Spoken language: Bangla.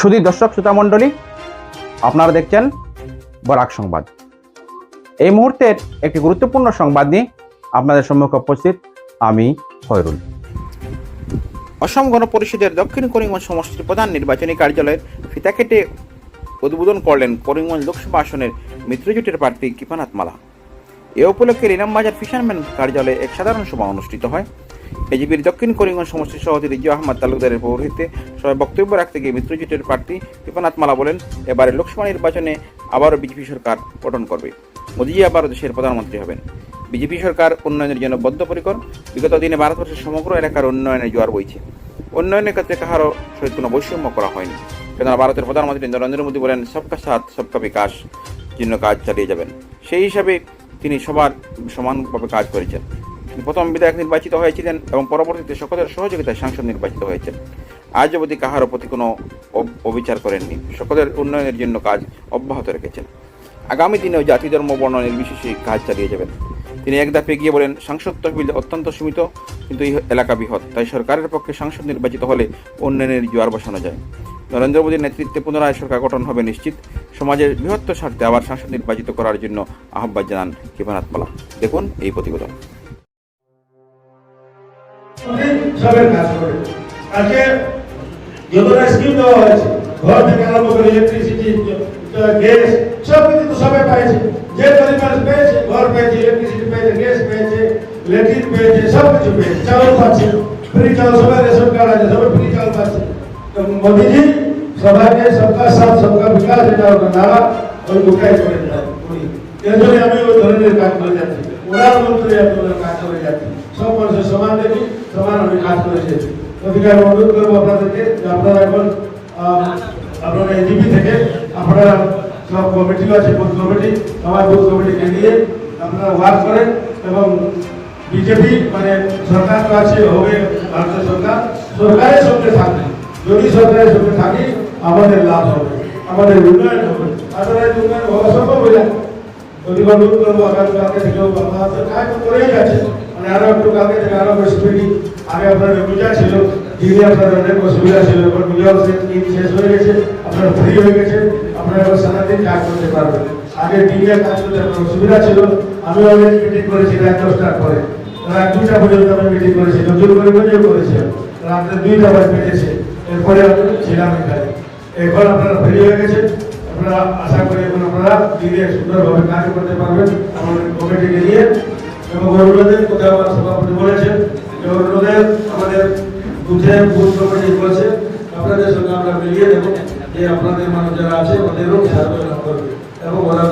শুধু দর্শক, শ্রোতা মণ্ডলী, আপনারা দেখছেন বরাক সংবাদ। এই মুহূর্তের একটি গুরুত্বপূর্ণ সংবাদ নিয়ে আপনাদের সম্মুখে উপস্থিত আমি খয়রুল। অসম গণপরিষদের দক্ষিণ করিমগঞ্জ সমষ্টির প্রধান নির্বাচনী কার্যালয়ের ফিতা কেটে উদ্বোধন করলেন করিমগঞ্জ লোকসভা আসনের মিত্রজোটের প্রার্থী কৃপানাথ মালা। এ উপলক্ষে রিনাম রিনামবাজার ফিশারম্যান কার্যালয়ে এক সাধারণ সভা অনুষ্ঠিত হয়। বিজেপির দক্ষিণ করিমগঞ্জ সমষ্টির সভাপতি রিজু আহমদ তালুকদারের পৌরহিত্যে সবাই বক্তব্য রাখতে গিয়ে মিত্রজোটের প্রার্থী কৃপানাথ মালা বলেন, এবারে লোকসভা নির্বাচনে আবারও বিজেপি সরকার গঠন করবে। মোদীজি আবারও দেশের প্রধানমন্ত্রী হবেন। বিজেপি সরকার উন্নয়নের জন্য বদ্ধপরিকর। বিগত দিনে ভারতবর্ষের সমগ্র এলাকার উন্নয়নে জোয়ার বইছে। উন্নয়নের ক্ষেত্রে কাহারও সহিত কোনো বৈষম্য করা হয়নি। কেননা ভারতের প্রধানমন্ত্রী নরেন্দ্র মোদী বলেন, সবকা সাথ, সবকা বিকাশ জন্য কাজ চালিয়ে যাবেন। সেই হিসাবে তিনি সবার সমানভাবে কাজ করেছেন। প্রথম বিধায়ক নির্বাচিত হয়েছিলেন এবং পরবর্তীতে সকলের সহযোগিতায় সাংসদ নির্বাচিত হয়েছেন। আজ অবধি কাহারও প্রতি কোনো অবিচার করেননি। সকলের উন্নয়নের জন্য কাজ অব্যাহত রেখেছেন। আগামী দিনেও জাতি, ধর্ম, বর্ণ নির্বিশেষে কাজ চালিয়ে যাবেন। তিনি এক ধাপে গিয়ে বলেন, সাংসদ তহবিল অত্যন্ত সীমিত, কিন্তু এই এলাকা বৃহৎ। তাই সরকারের পক্ষে সাংসদ নির্বাচিত হলে উন্নয়নের জোয়ার বসানো যায়। নরেন্দ্র মোদীর নেতৃত্বে পুনরায় সরকার গঠন হবে নিশ্চিত। সমাজের বৃহত্তর স্বার্থে আবার সাংসদ নির্বাচিত করার জন্য আহ্বান জানান কৃপানাথ দেখুন এই প্রতিবেদন। সবের কাজ করে। আজকে যতটা স্কিম দেওয়া হয়েছে, ঘর থেকে আরম্ভ করে ইলেকট্রিসিটি গ্যাস সব কিছু তো সবাই পাইছে। যে গরিব মানুষ পেয়েছে, ঘর পেয়েছে ইলেকট্রিসিটি পেয়েছে গ্যাস পেয়েছে ল্যাট্রিন পেয়েছে সব কিছু পেয়েছে। চাউল পাচ্ছে, ফ্রি চাউল, সবাই রেশন কার্ড আছে, সবাই ফ্রি চাউল পাচ্ছে। তো মোদিজি, সবাইকে, সবকা সাথ, সবকা বিকাশ, এটা ওর নারা, ওই গোটাই করে যায় উনি এর জন্য আমি ওই ধরনের কাজ করে যাচ্ছি। ওনার মন্ত্রী আপনাদের কাজ করে যাচ্ছি। সব মানুষের সমান দেখি, সমান আমি কাজ করে যাচ্ছি। ওদিকে আমি অনুরোধ করব আপনাদেরকে আপনারা এখন আপনারা এজিপি থেকে, আপনারা সব কমিটি আছে, বুথ কমিটি, সবাই বুথ কমিটিকে নিয়ে আপনারা ওয়ার্ক করেন এবং বিজেপি মানে সরকার তো আছে, হবে ভারতের সরকার, সরকারের সঙ্গে থাকবে যদি সরকারের সঙ্গে থাকি, আমাদের লাভ হবে, আমাদের উন্নয়ন হবে। আদালত উন্নয়ন হওয়া সম্ভব হয়ে যাবে যদি অনুরোধ করব আগামী কালকে থেকেও আপনারা কাজ করেই যাচ্ছে। মানে আরও একটু কালকে থেকে আরও বেশি আগে আপনাদের পূজা ছিল, দিনে আপনাদের অনেক অসুবিধা ছিল পূজাও শেষ- ঈদ শেষ হয়ে গেছে, আপনারা ফ্রি হয়ে গেছে, আপনারা এবার সারাদিন কাজ করতে পারবেন। আগে দিনে কাজ করতে আপনার অসুবিধা ছিল, আমি অনেক মিটিং করেছি রাত দশটার পরে। রাত দুইটা পর্যন্ত আমি মিটিং করেছি নজর করে বুঝেও করেছিলাম রাত্রে দুইটা বাজ পেটেছে এরপরে আমি ছিলাম এখানে। এখন আপনারা ফ্রি হয়ে গেছেন। আপনারা আশা করি এখন আপনারা দিনে সুন্দরভাবে কাজ করতে পারবেন আমাদের কমিটিকে নিয়ে। এবং অনুরোধের কথা আমার সভাপতি বলেছেন অনুরোধে আমাদের বুথে বুথ কমিটি বলেছে, আপনাদের সঙ্গে আমরা মিলিয়ে দেবো যে আপনাদের মানুষ যারা আছে, ওদেরও সাহায্য করবে। এবং ওরা